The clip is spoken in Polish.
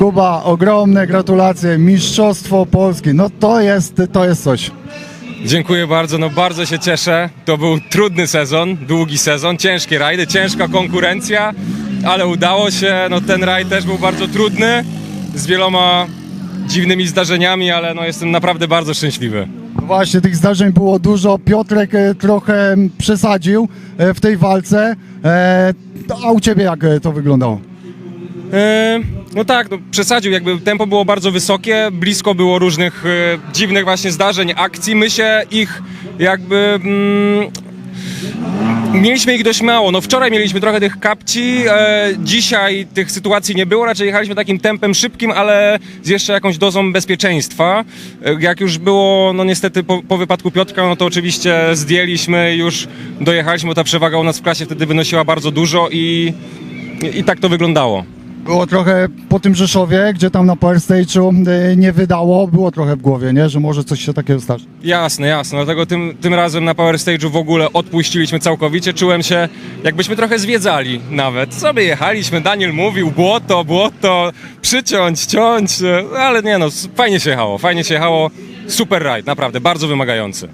Kuba, ogromne gratulacje, Mistrzostwo Polski, no to jest, to jest coś. Dziękuję bardzo, no bardzo się cieszę. To był trudny sezon, długi sezon, ciężkie rajdy, ciężka konkurencja, ale udało się. No ten rajd też był bardzo trudny, z wieloma dziwnymi zdarzeniami, ale no jestem naprawdę bardzo szczęśliwy. No Właśnie, tych zdarzeń było dużo, Piotrek e, trochę przesadził e, w tej walce, e, a u Ciebie jak to wyglądało? E, No tak, no, przesadził, jakby tempo było bardzo wysokie, blisko było różnych e, dziwnych właśnie zdarzeń, akcji. My się ich jakby... Mm, Mieliśmy ich dość mało. No wczoraj mieliśmy trochę tych kapci, e, dzisiaj tych sytuacji nie było, raczej jechaliśmy takim tempem szybkim, ale z jeszcze jakąś dozą bezpieczeństwa. E, jak już było, no niestety po, po wypadku Piotrka, no to oczywiście zdjęliśmy, już dojechaliśmy, bo ta przewaga u nas w klasie wtedy wynosiła bardzo dużo i, i, i tak to wyglądało. Było trochę po tym Rzeszowie, gdzie tam na Power Stage'u e, nie wydało, było trochę w głowie, nie? że może coś się takiego stać. Jasne, jasne. Dlatego tym, tym razem na Power Stage'u w ogóle odpuściliśmy całkowicie. Czułem się, jakbyśmy trochę zwiedzali nawet. Sobie jechaliśmy, Daniel mówił, błoto, błoto, przyciąć, ciąć, e, ale nie no, fajnie się jechało, fajnie się jechało. Super rajd, naprawdę, bardzo wymagający.